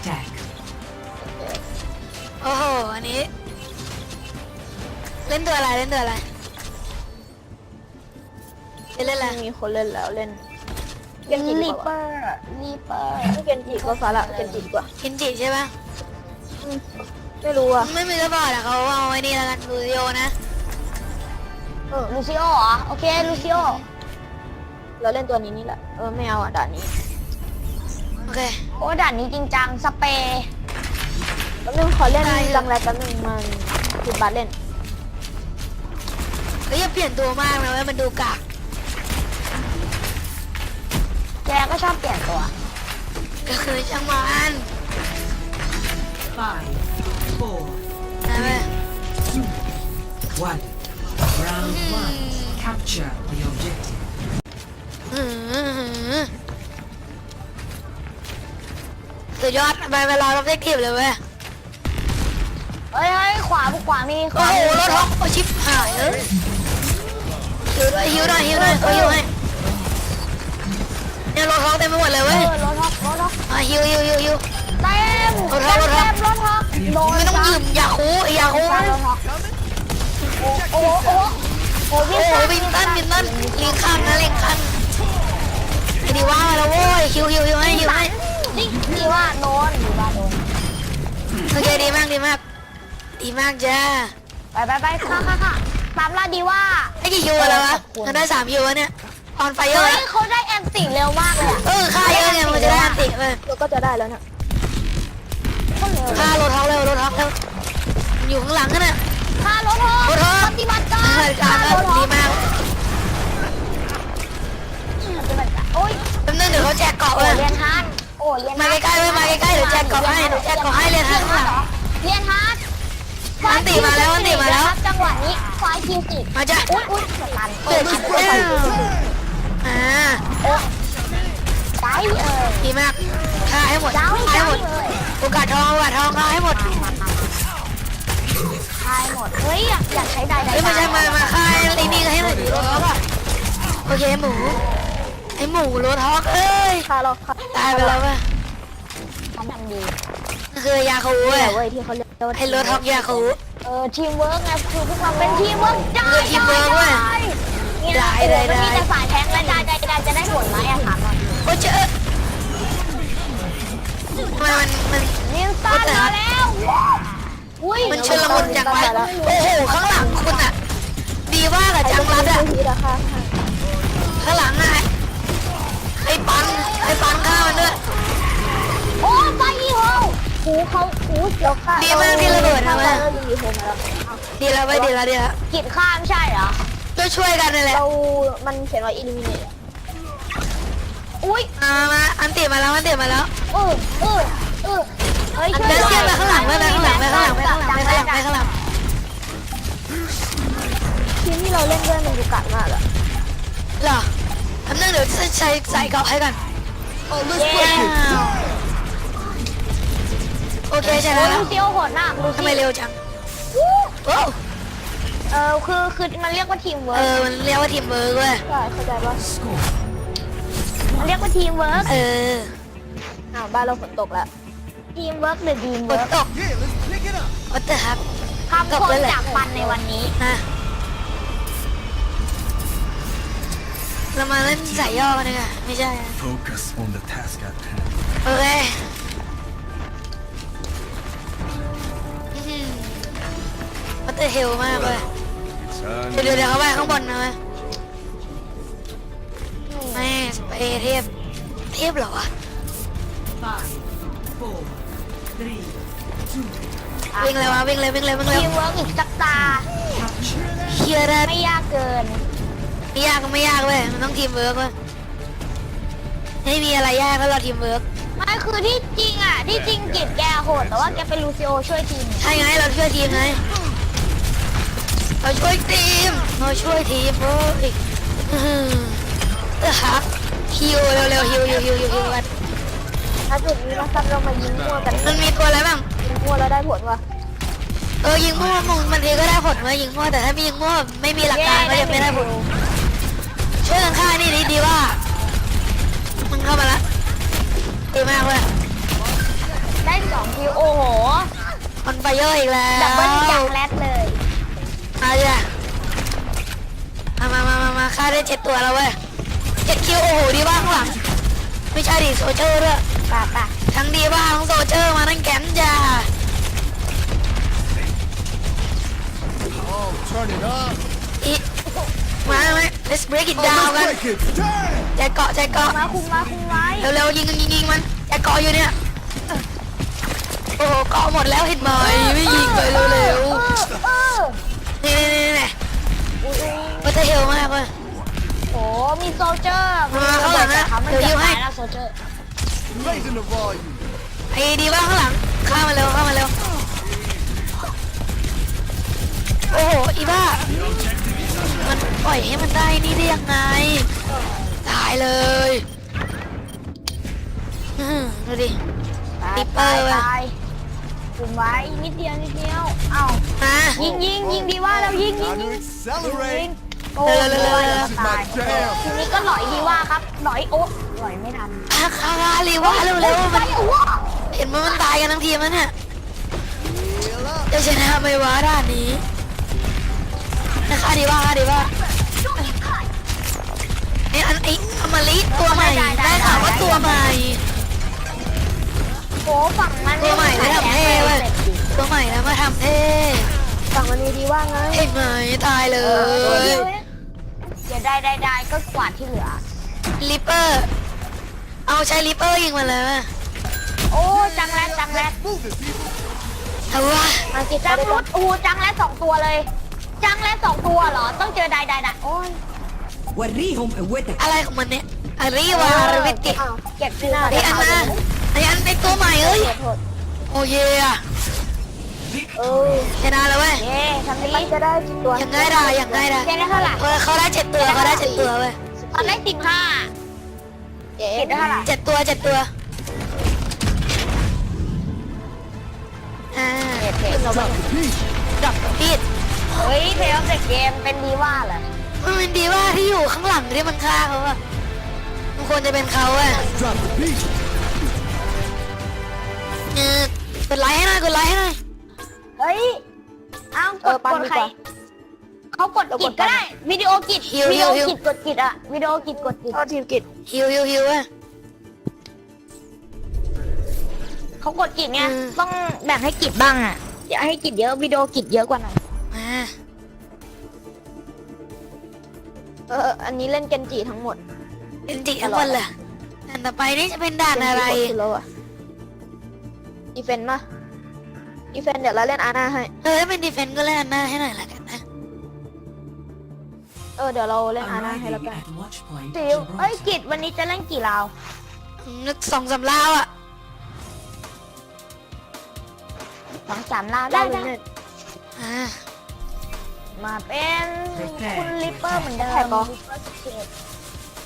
Attack. โอ้โห อันนี้ เล่นตัวอะไร เล่นตัวอะไรเล่นเล่นอะไร มีคนเล่นแล้วเล่นเกนจิรีดีเปกอว่าร์รีเปอร์ ไม่เกนจิก็ฟาละเกนจิดีกว่ากินจิใช่ปะไม่รู้อะไม่มีระบอดอะเขาเอาไอ้นี่แล้วกันดูโยนะ เออลูซิโอเหรอโอเคลูซิโอเราเล่นตัวนี้นี่แหละเออไม่เอาอะด่านนี้โอเค โอ้ด่านนี้จริงจังสเปรย์แป๊บนึงขอเล่นได้จังไรแป๊บนึงมันคุณบัสเล่นก็อย่าเปลี่ยนตัวมากนะเว้ยมันดูกากแกก็ชอบเปลี่ยนตัว ก็คือช่างมัน Five, four, นะเว้ย one. Round one. Capture the objective. อื้อหือ สุดยอดไปไปรอรับเทคทีฟเลยเว้ยเฮ้ยเฮ้ยขวาขวามีขโอ้วาโหมีรถท็อปโอ้ชิปหายเอ้ยฮิวด้วยฮิวหน่อยฮิวหน่อยเอาฮิวให้เนี่ยรถท็อปเต็มไปหมดเลยเอเว้ยอรถท็อปรถท็อปอะฮิวฮิวฮิวฮิวเต็มรถท็อปรถท็อปเต็มรถท็อปโดนไม่ต้องซ้ำยืมอย่าคูอย่าคูซ้ำรถท็อปโอ้โหโอ้โหโอ้โหโอ้โหวินตันวินตันเลียงข้างนะเลียงข้างไอ้ดีว่ามาแล้วโว้ยฮิวฮิวฮิวให้ฮิวให้ นี่นี่ว่าโดนดีว่าโดนโอเคดีมากดีมาก ดีมากจ้าไปไปไปค่ะค่ะค่ะตามล่าดีว่าไอ้กี่ฮิวแล้ววะเราได้สามฮิวแล้วเนี่ยออนไฟเยอะเฮ้ยแล้วเขาได้แอนติเร็วมากเลยอะเออค่าเยอะเนี่ยมันจะได้อันติเว้ยเราก็จะได้แล้วเนี่ยเขาเร็วค่ารถท็อปเร็วรถท็อปเร็วอยู่ข้างหลังกันน่ะค่ารถท็อปรถท็อปปฏิบัติการเหตุการณ์ก็ดีมากปฏิบัติการโอ้ยแป๊บนึงเดี๋ยวเขาแจกเกาะโอ้เว้ย เรียนมาใกล้ๆเว้ยมาใกล้ๆเดี๋ยวแจกเกาให้เดี๋ยวแจกเกาให้เรียนฮาร์ดข้างหลังเรียนฮาร์ดอันติมาแล้วอันติมาแล้วจังหวะนี้ไฟคิวสิมาจ้ะอุ้ยอุ้ยสตันเปิดชิปแล้วอ่าโอ้ได้เอ่ยดีมากฆ่าให้หมดฆ่าให้หมดโอกาสทองโอกาสทองฆ่าให้หมดทายหมดเฮ้ยอยากใช้ได้ได้ไม่ใช่มามาฆ่าไอ้นี่ให้หน่อยดิรถท็อกอะโอเคหมูไอหมูรถท็อกเอ้ยค่าเราค่า ตายไปแล้วป่ะทำทำดีนั่นคือยาคูเว้ยแต่เว้ยที่เขาเรียกว่าไอรถท็อกยาคูเออทีมเวิร์กไงคือพวกเราเป็นทีมเวิร์กได้คือทีมเวิร์กเว้ยเนี่ยได้โอ้โหได้มันมีได้แต่สายแทงและได้ได้ได้จะได้ผลไหมอะถามหน่อยโอ้เจอทำไมมันมันนิวตันมาแล้วอุ้ยมันชุลมุนจังวะโอ้โหข้างหลังคุณอะดีว่ากับจังรัดอะที่ราคาข้างหลังอะ หูเขาหูเราค่าดีมากที่ระเบิดนะเว้ยเราดีโฮมาแล้วดีแล้วไปดีแล้วดีแล้วกิดข้ามใช่เหรอ ก็ช่วยกันนี่แหละเรา มันเขียนว่า eliminate อะอุ้ยมามาอันติมาแล้วอันติมาแล้ว เออเออเออเฮ้ยช่วยเดินด้วยเทียบไปข้างหลังไปไปข้างหลังไปข้างหลังไปข้างหลังไปข้างหลังไปข้างหลังทีมที่เราเล่นด้วยมันดูกัดมากอะเหรออันนึงเดี๋ยวใส่ใส่เกาะให้กันเย้ว้าว โอเคชโอ้นะแล้ลูวซิโอโหดมากลูทำซิไมเร็วจังโอ้เออคือคือมันเรียกว่าทีมเวิเอร์กอมันเรียกว่าทีมเวิร์กเว้ยใช่เข้าใจปะ Score. มันเรียกว่าทีมเวิร์กเอออ้าวบ้านเราฝนตกแล้วทีมเวิร์กหรือทีมฝเวินร์กตกวัตเตอร์ฮักคำคมจากปันในวันนี้นะเรามาเล่นสายย่อกันดีกว่าไม่ใช่ Focus on the task at hand. โอเค วัตเตอร์เฮลมากเลย Turn เดี๋ยวเดี๋ยวเดี๋ยวเขาไปข้างบนนะเว้ยแม่สเปรย์เทพเทพเหรอวะ Five, four, three, two. วิ่งเลยวะวิ่งเลยวิ่งเลยวิ่งเลยทีมเวิร์กอีกสักตา Capture. เฮียได้ไม่ยากเกิน ไม่ยากก็ไม่ยากเว้ยมันต้องทีมเวิร์กเว้ยไม่มีอะไรยากถ้าเราทีมเวิร์กไม่คือที่จริงอะที่จริงกิจแกโหดแต่ว่าแกเป็นลูซิโอช่วยทีมใช่ไงเราช่วยทีมไง เราช่วยทีมเราช่วยทีมเว้ยอื้อหือเออฮักฮิวเร็วๆฮิวฮิวฮิวฮิวฮิวกันถ้าจุดนี้นะครับเรามายิงมั่วกันมันมีตัวอะไรบ้างยิงมั่วแล้วได้ผลวะเออยิงมั่วมึงบางทีก็ได้ผลว่ายิงมั่วแต่ถ้าไม่ยิงมั่วไม่มีหลักการก็ยังไม่ได้ผลช่วยกันฆ่านี่ดีดีว่ามึงเข้ามาละดีมากเว้ยได้คิวโอ้โหมันไปเยอะอีกแล้วดับเบิลจังแรดเลย มาจ้ะมามามามามาฆ่าได้เจ็ดตัวแล้วเว้ยเจ็ดคิวโอ้โหดีบ้างข้างหลัง ไม่ใช่ดิโซเจอร์ด้วยป่ะป่ะทั้งดีบ้างทั้งโซเจอร์มาทั้งแกนจ้า Oh, turn it up. อีมาไหม let's break it down กัน Break it. Damn. ใจเกาะใจเกาะ มาคุมมาคุมไว้เร็วๆยิงยิงยิงมันใจเกาะอยู่เนี่ย โอ้โหเกาะหมดแล้วเห็นไหมไม่ยิงไปเร็วเออเออๆ นี่นี่นี่นี่อุ้ยอุ้ยมันจะเฮลมากเลย โอ้มีโซลเจอร์มาข้างหลังนะเขามันเดี๋ยวเจ็ยิ้บวให้ตายแล้วโซลเจอร์ Raising the volume. ไอ้ดีบ้างข้างหลังข้ามมาเร็วข้ามมาเร็ว โอ้โหอีบ้า มันปล่อยให้มันได้นี่ได้ยังไง ตายเลยอื้อหือดูดิ ตายลิปเปอตายร์ว่ะตาย คุมไว้นิดเดียวนิดเดียวเอ้ามายิงยิงยิงดีว่าแล้วยิงยิง Time ยิ to งยิง accelerate. โอ้ยเร็วๆๆๆดีว่าจะ This is ตาย my jam. ทีนี้ก็หลอยดีว่าครับหลอยโอ๊ะหลอยไม่ทันอาคาราลีว่าเร็วๆไปมันโอ้โหเห็นมันมันตายกันทั้งทีมแล้วเนี่ยจะชนะไหมวะด่านนี้นะคะดีว่าดีว่าไอ้อันไอ้อมลิตัวใหม่ได้ข่าวว่าตัวใหม่โอ้ฝั่งมัน ตัวใหม่แล้วทำเท่เว้ยตัวใหม่แล้วมาทำเท่ ฝั่งมันมีดีว่าไง เห็นไหมตายเล เออย เดี๋ยวได้ได้ได้ก็กวาดที่เหลือ ลิปเปอร์ เอาใช้ลิปเปอร์ยิงมาเลย โอ้จังแรดจังแรด Move it, people. เอาวะ อังกฤษ จัง ได้ รุ ก่อ ด น โอ้โหจังแรดสองตัวเลย จังแรดสองตัวเหรอ ต้องเจอได้ได้ได้โอ้ย وريهم قوتك อะไรของมันเนี่ยอารีวาอาริติ อ้าว เก็บขึ้นมา ไอ้อันนะ ไอ้อันไอ้ตัวใหม่เอ้ย โทษโทษโอ้เย่อะเออชนะแล้วเว้ย เย้ทำมันนี้จะได้กี่ตัวอย่างง่ายดายอย่างง่ายดาย เจ๊ได้เท่าไหร่เออเขาได้เจ็ดตัวเขาได้เจ็ดตัวเว้ยตอนแรกสิบห้าเจ๊เก็บได้เท่าไหร่เจ็ดตัวเจ็ดตัวอ่าเก็บเก็บดอกพีดเฮ้ยเพลย์ออฟเดอะเกมเป็นดีว่าเหรอมันเป็นดีว่าที่อยู่ข้างหลังที่มันฆ่าเขาอะมันควรจะเป็นเขาอะ Drop the beat. เออกดไลค์ให้หน่อยกดไลค์ให้หน่อย เฮ้ยเอ้ากดกดใครเขากดกิจก็ได้วิดีโอกิจวิดีโอกิจกดกิจอะวิดีโอกิจกดกิจเอาทีมกิจฮิวฮิวฮิวอะ เขากดกิจไงต้องแบ่งให้กิจบ้างอะอย่าให้กิจเยอะวิดีโอกิจเยอะกว่าหน่อยมาเอออันนี้เล่นเกนจิทั้งหมดเป็นจิทั้งหมดเลยอันต่อไปนี่จะเป็นด่านอะไร เกนจิกดสุดแล้วอะ ดีเฟนต์มาดีเฟนต์เดี๋ยวเราเล่นอาน่าให้ เออถ้าเป็นดีเฟนต์ก็เล่นอันหน้าให้หน่อยละกันนะ เออเดี๋ยวเราเล่นอาน่าให้แล้ว arriving กัน at watch point ติวเอ้ยกิจวันนี้จะเล่นกี่ราวนึกสองสามลาวอะสองสามราวได้ได้ได้เล่นอ่ามาเป็นคุณลิปเปอร์เหมือนเดิม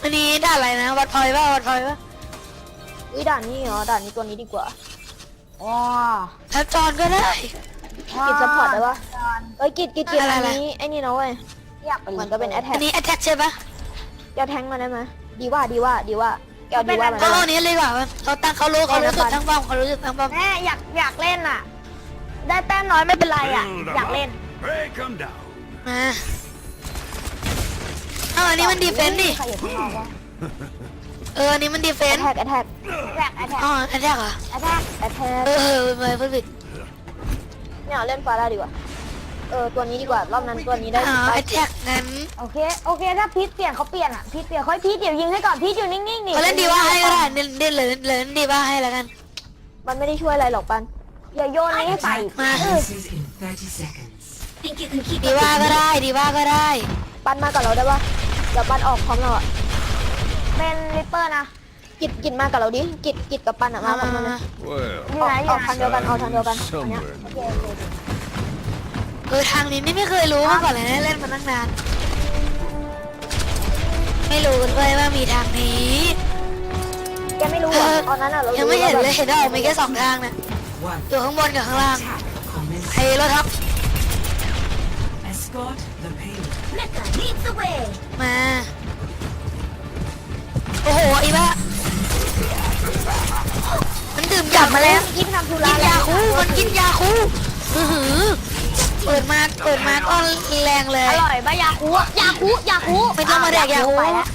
อันนี้ด่านอะไรนะวัดพอยป่ะวัดพอยป่ะอุ้ยด่านนี้เหรอด่านนี้ตัวนี้ดีกว่า ว้าทับจอนก็ได้ กิจซัพพอร์ตได้ปะเอ้ยกิจกิจกิจอะไรอันอะไร นี้ไอ้นี่นะเว้ยอยากเป็นมันก็เป็นแอทแทอักนนี้ attack ใช่ปะแกวแทงมาได้ไหมดีว่าดีว่าดีว่าแกวดีว่ามันก็เอาอันนี้เลยดีกว่าเขาตั้งเขารู้เขารู้สึกทั้งป้อมเขารู้สึกทั้งป้อมแม่อยากอยากเล่นอะ ได้แต้มน้อยไม่เป็นไรอะอยากเล่น Break them down. มาเอาอันนี้มันดีเฟนต์ดิ ใครอยู่ข้างนอกวะ เอออันนี้มันดีเฟแอนทต์แทกแอทแทกแท็กแอทแท็กอ๋อ attack เหรอแอทแท็กแอทแทกเออเออไปพูดผิดเนี่ยเอาเล่นฟาร่าดีกว่า เออตัวนี้ดีกว่ารอบนั้นตัวนี้ได้อ๋อได้ attack งั้นโอเคโอเคถ้าพีทเปลี่ยนเขาเปลี่ยนอะพีทเปลี่ยนเขาให้พีทเดี๋ยวยิงให้ก่อนพีทอยู่นิ่งๆนี่เขาเล่นดีว่าให้ก็ได้เล่นเล่นเลยเล่นดีว่าให้แล้วกัน มันไม่ได้ช่วยอะไรหรอกปันอย่าโยนนี้ให้ใส่มา Commences in 30 seconds. ดีว่าก็ได้ดีว่าก็ได้ ปันมากับเราได้ปะเดี๋ยวปันออกพร้อมเราอะ เป็นลิปเปอร์นะ กิจกิจมากับเราดิ กิจกิจกับปันอะมามาพร้อมามกันมานะ Well, อยู่ไหนอออยู่กไหนทางเดียวกันเอาทางเดียวกันอันเนี้ย somewhere. โอเคโอเคโอเคเออทางนี้นี่ไม่เคยรู้มาก่อนเลยนะเล่นมาตั้งนาน ไม่รู้เลยว่ามีทางนี้ แกไม่รู้เหรอตอนนั้นอะเรายัยังไม่เห็นเลยเห็นได้ออกมีแค่สองทางนะ One อยู่ข้างบนกับข้างล่าง attack commences. ไอ้รถทับ Escort the payload. มา ลัยาบมาแล้วยิ้มทำธุระกินแล้ยาวคนกินยาคูอื้อหือเปิดมาเปิดมาก็แรงเลอยร่อยปะยาคูยาคูยาคูไม่ต้องมาแดกยาคูไปแล้ว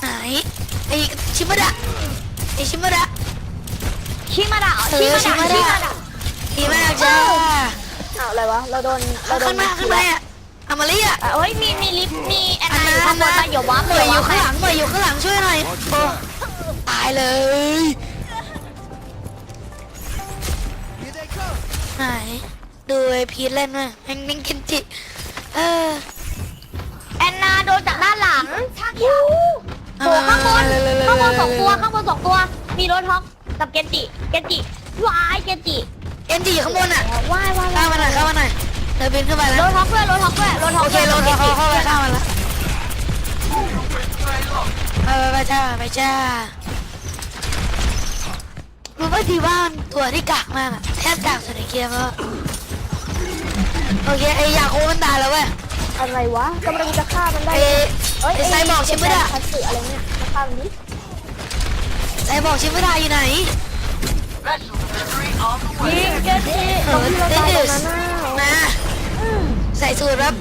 ไหนไอชิมะดะไอชิมะดะ ชิมาดะเอชิอมาชิดะมะชิดะมาดะดีมากจ้าอ้าวอะไรวะ เราโดน เราโดข้านงหน้าข้างในอะอามาเรียอะเอ้ย มี มีลิฟต์ มีแอนอันนานั้อนยู่ข้างบนนะมาอย่าวับเหมยอยู่ข้างหลังเหมยอยู่ข้างหลังช่วยหน่อยโอ้ตายเลย come. ไหนดูไอพีทเล่นไหมแม่งนิ่งกินจิ เออแอนนาโดนจากด้านหลังโผล่ข้างบนข้างบนสองตัวข้างบนสองตัว มีรถท็อกกับเกนจิ เกนจิวายเกนจิเอ็นจีอยู่ข้างบนอะวายวายเข้ามาหน่อยเข้ามาหน่อยเดินบินขึ้นไปรแล้วถท็อกด้วยรถท็อกด้วยรถท็อกโอเคลงเขาเข้าไปเข้ามาแล้วไปไปไปจ้าไปจ้า รู้ว่าดีว่ามันตัวที่กากมากอะแทบกากสุดในเกมแล้วโอเคไอยาโคมันตายแล้วเว้ย อะไรวะกำลังจะฆ่ามันได้ไอเอ้ยไอไซบอกชิมไม่ได้คัตสึอะไรเนี่ยมาฆ่ามันดิไซบอกชิมไม่ได้อยู่ไหนยิงเกนจิเออเดนิสมาใส่สูตรแบบ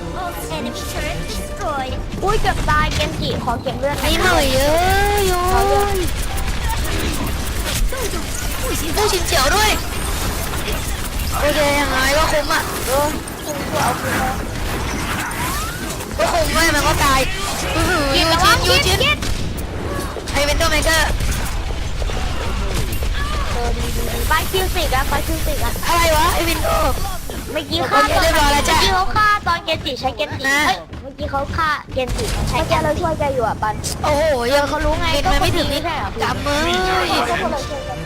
อุ้ยเกือบตายเกนจิขอเก็บเลือดไอ้หน่อยเยอะโยน ตู้ชินเจียวด้วยโอเคยังไงก็คุ้มอะเออคุณช่วยเอาคืนมาก็คุ้มไม่มันก็ตายอื้อหือยิยูงระชิวังนยูยิงชินยิงไอเวนโดเมเกอร์เออดีดีดีไปคิวสิกอะไปคิวสิกอะอะไรวะไอวินโด เมื่อกี้ฆ่าโอเคเรียบร้อยแล้วจ้ะ เมื่อกี้เขาฆ่าตอนเกนจิใช้เกนจินะเอ้ยเมื่อกี้เขาฆ่าเกนจิใช้เมื่อแกกี้นเราจิช่วยแกอยู่อะปัน โอ้โหยังเขารู้ไงบินก็มาคไม่นถึดีงไม่นี่ใช่เหรอจำมือ ก็คนเราช่วยกัน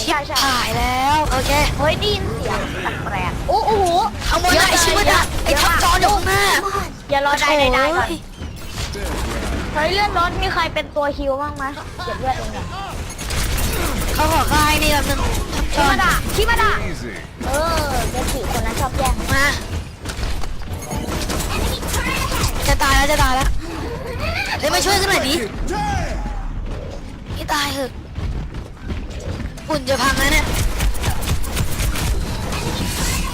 ชิบหายแล้ว โอเค เฮ้ยได้ยินเสียงแปลกๆโอ้โหเอาหมดละไอชิมดะไอทับจออยู่ข้างหน้าอย่ารอได้ได้ได้ก่อนโอ้ยเฮ้ยเลื่อนรถมีใครเป็นตัวฮิวบ้างไหมเก็บเลือดเองอะเขาขอค่ายนี่แบบนึงทับจชิอมาดะชิมาดะ Easy. เออเกนจิคนนั้นชอบแย่งมาจะตายแล้วจะตายแล้วเฮ้ยมาช่วยกันหน่อยดิ Damn. นี่ตายเหอะ หุ่นจะพังแล้วเนี่ย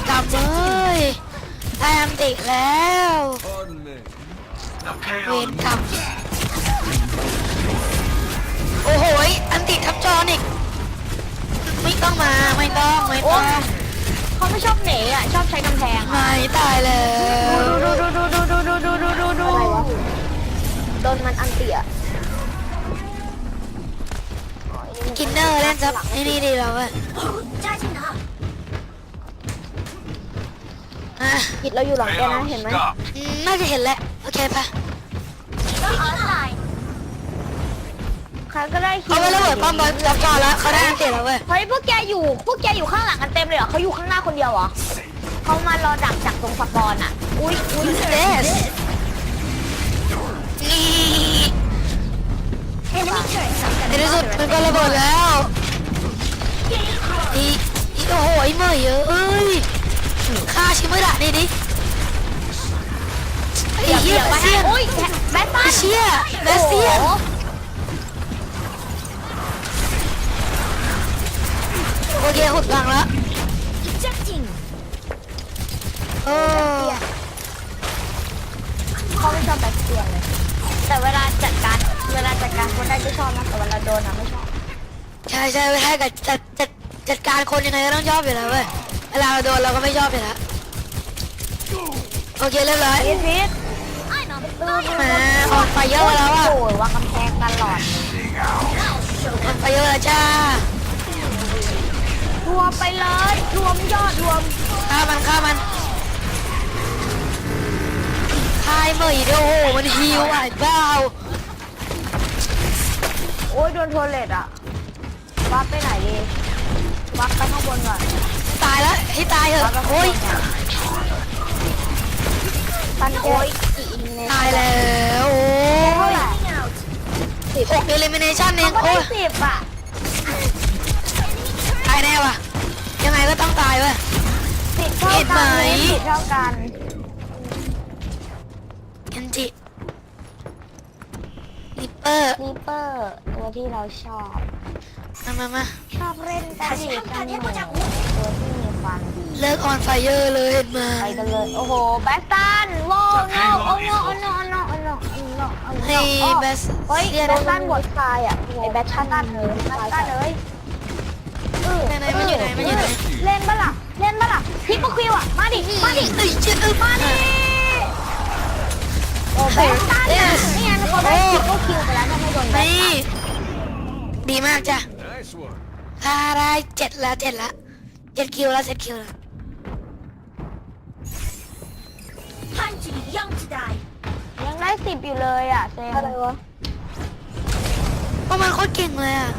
กลับเลยได้อันติแล้ว Pardon me. เวรกรรมโอ้โหยอันติทับจอนอีกไม่ต้องมาไม่ต้องไม่โอ้ต้องเขาไม่ชอบเหนอะชอบใช้กำแพงไม่ตายแล้วดูดูดูดูดูดูดูดูดูดูอะไรวะโดนมันอันเตีย กินเนอร์เล่นซับไอ้นี่ดีแล้วเว้ยอะกิดเราอยู่หลังแกนะเห็นไหมอืมน่าจะเห็นแหละโอเคปะใครก็ได้ฮิเขาไประเบิดป้อมบอลทับจอแล้วเขาได้อันติแล้วเว้ยเฮ้ยพวกแกอยู่พวกแกอยู่ข้างหลังกันเต็มเลยเหรอเขาอยู่ข้างหน้าคนเดียวเหรอเขามารอดักจากตรงสปอนอะ อุ้ยอุ้ยเดส ในที่สุดมันก็ระเบิดแล้วอีอีโอ้โหไอ้เมย์เอ้ยฆ่าชิมะดะนี่ดิไอ้เหี้ยแบสเซียนแบทตัไอ้นเชี่ยแบสเซียนโอเคหุดพังแล้วโอ้เขาไม่ชอบแบทเซียนเลยแต่เวลาจัดการ เวลาจัดการคนได้ก็ชอบนะแต่เวลาโดนนะไม่ชอบใช่ใช่ให้กับจัดจัดจัดการคนยังไงก็ต้องชอบอยู่แล้วเว้ยเวลาเราโดนเราก็ไม่ชอบอยู่แล้วโอเคเรียบร้อยพีทพีทมาออกไฟเยอะแล้วอะโอ้ยวางกำแพงตลอดออกไฟเยอะแล้วจ้ารวมไปเลยรวมยอดรวมฆ่ามันฆ่ามันฆ่าไอ้เหมยเดี๋ยวโอ้โหมันฮิวอะเบ้า โอ้ยโดนโทรเลตอะวับไปไหนดีวับไปข้างบนก่อนตายแล้วให้ตายเถวับอะไปข้างบโอ้ยนก่อนปันแกโอ้ยกี่อินเนตายแล้วโอ้เท่ายไหร่หกเอลิมิเนชันเองก็ได้โอ้ยสิบอะตายแน่ว่ะยังไงก็ต้องตายเว้ย สิบเท่าเห็นไหม กันสิบเท่ากัน เคนจิ ลิปเปอร์รีเปอร์ตัวที่เราชอบ มามามาชอบเล่นแต่ดิกันนี่ตัวที่มีความดีเลิกออนไฟเยอร์เลยเห็นไหมไปกันเลยโอ้โหแบสตันโว้โนโอ้โนโอ้โนโอ้โนโอ้โนโอ้โนโอ้โนให้แบสเฮ้ยเซียนแบสตันหมดคายอะไอ้แบสตันเลยแบสตันเลยเออไหนๆมันอยู่ไหนมันอยู่ไหนเล่นปะล่ะเล่นปะล่ะทิปเปอร์คิวอะมาดิมาดิเอ้ยเจ็ดเอ้ยมาดิ โอ้แบสตันเนี่ยนี่ไงเขาได้ทิปเปอร์คิวไปแล้วถ้าไม่โดนแบสนี่ดีมากจ้ะ Nice one. พาได้เจ็ดแล้วเจ็ดละเจ็ดคิวแล้วเจ็ดคิวแล้วยังได้สิบอยู่เลยอะเซมอะไรวะเพราะมันโคตรเก่งเลยอะ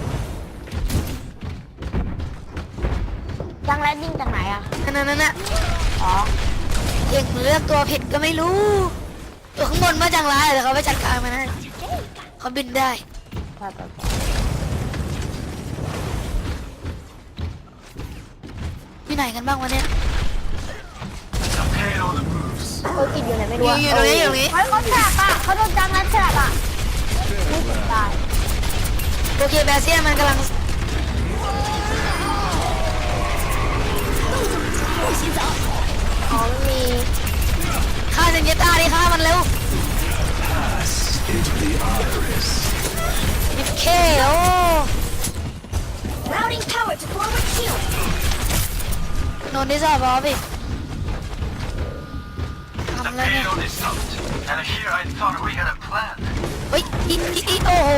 จังแรดยิงจากไหนอะอันนั้นน่ะอ๋อเก่งเลือกตัวผิดก็ไม่รู้ ตัวข้างบนมาจังไรแต่เขาไปจัดการมันให้เขาบินได้ไปไปไปที่ไหนกันบ้างวะเนี่ยเออกินอยู่ไหนไม่รู้อยู่อยู่ตรงนี้อยู่ตรงนี้เฮ้ยเขาแฉกอะเขาโดนจังแรดแฉกอะนี่สุดตายโอเคแบเซียนมันกำลังอ๋อมันมี ฆ่าเซนเยต้าดิฆ่ามันเร็วดิเคโอโนนที่สอบบอสอีกทำแล้วเนี่ย Payload is stopped. And here I thought we had a plan. เฮ้ยอีอีอีโอ้โห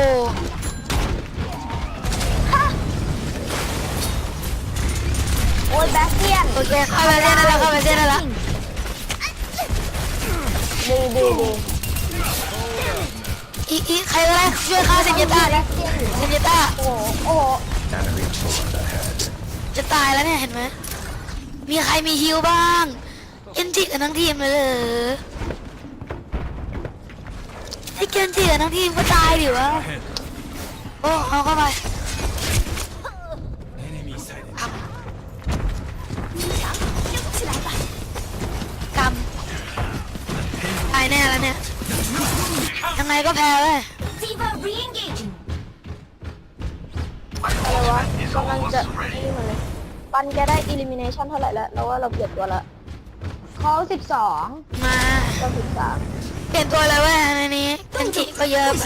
โอ้ยแบสเซียนโอเคเข้าไปเส้นนั่นแล้วเข้าไปเส้นนั่นแล้ว ดีดีดีอีอีใครก็ได้ช่วยฆ่าเซนเยต้าดิเซนเยต้าโอ้โหโอ้จะตายแล้วเนี่ยเห็นไหมมีใครมีฮิวบ้างเกนจิกันทั้งทีมเลยเหรอไอ้เกนจิกันทั้งทีมก็ตายดิวะโอ้เอาเข้าไป ยังไงก็แพ้เลยอะไรวะกำลังจะนี่มาเลยปันแกได้ elimination เท่าไหร่แล้วแล้วว่าเราเปลี่ยนตัวละเขาสิบสองมา เราสิบสามเปลี่ยนตัวเลยเว้ยในนี้เกนจิก็เยอะไป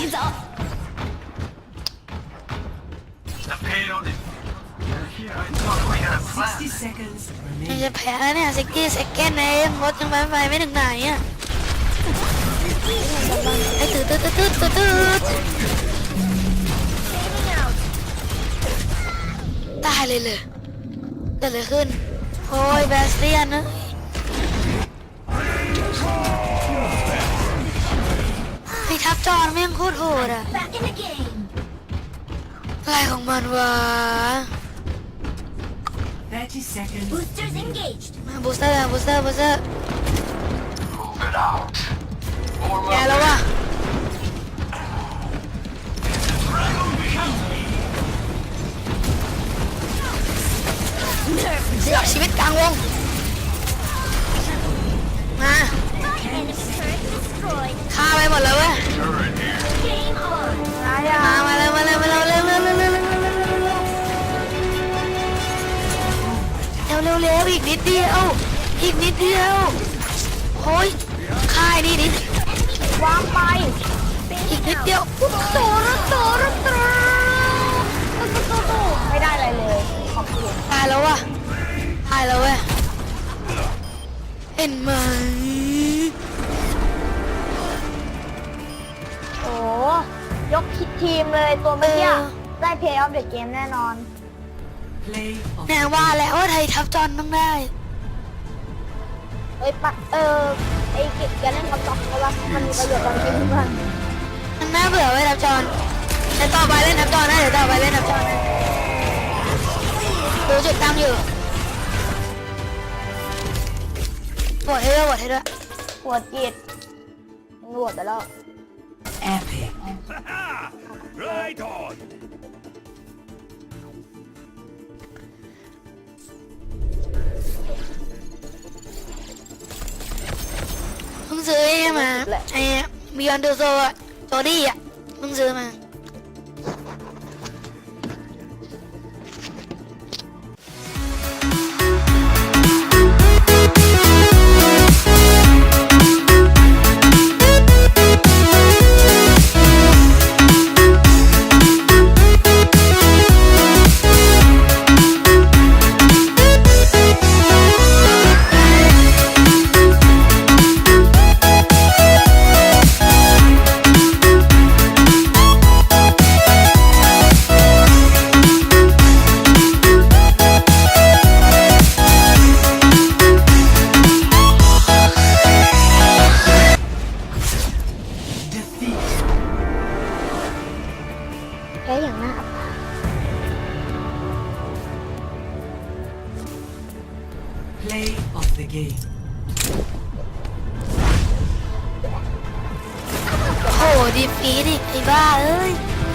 The payload is... And here I thought we had a plan. 60 seconds ยัง remaining. จะแพ้แล้วเนี่ยสิกี้เซกเก้นเองรถยังไปไปไม่ถึงไหนอะ ไอ้ตืดตืดตืดตืดตืดตายเลยเลยเกิดอะไรขึ้นโอ้ยแบสเตียนนะไอ้ทับจอนแม่งโคตรโหดอะอะไรของมันวะ30 seconds. มาบูสเตอร์บูสเตอร์บูสเตอร์ แย่แล้วว่ะเสียชีวิตกลางวง มาฆ่าไปหมดเลยเว้ยอะไรอมามาเร็วมาเร็วมาเร็วเร็วเร็วเร็วเร็วเร็วเร็วเร็วเร็วเร็วเร็วเร็วอีกนิดเดียวอีกนิดเดียวโอ้ยฆ่าไอ้นี่ดิว วางไปอีกนิดเดียวโตโตโตโตโตัวไม่ได้อะไรเลย ขอบคุณตายแล้วว่ะตายแล้วเว้ยเห็นไหมโอ้ยกคิดทีมเลยตัวเมียได้เพย์ออฟเดอะเกมแน่นอนแน่ว่าแล้วว่าไทยทับจอนต้องได้เอ้ยปัดเออ ไอ้เก็บแกเล่นกับจอกเพราะว่ามันมีประโยชน์ตอนเกมเพื่อนมันน่าเบื่อไว้ยทับจอนเดี๋ยวต่อไปเล่นทับจอนนะเดี๋ยวต่อไปเล่นทับจอนนะดูจุดตั้งอยู่บวดให้ด้วยบวดให้ด้วยปวดจิตปวดไปแล้ว epic. Right on. งซื้อไอ้เนี่ยมาไอ้บิยอนดูโซอะโจดี้อะเพิ่งซื้อมา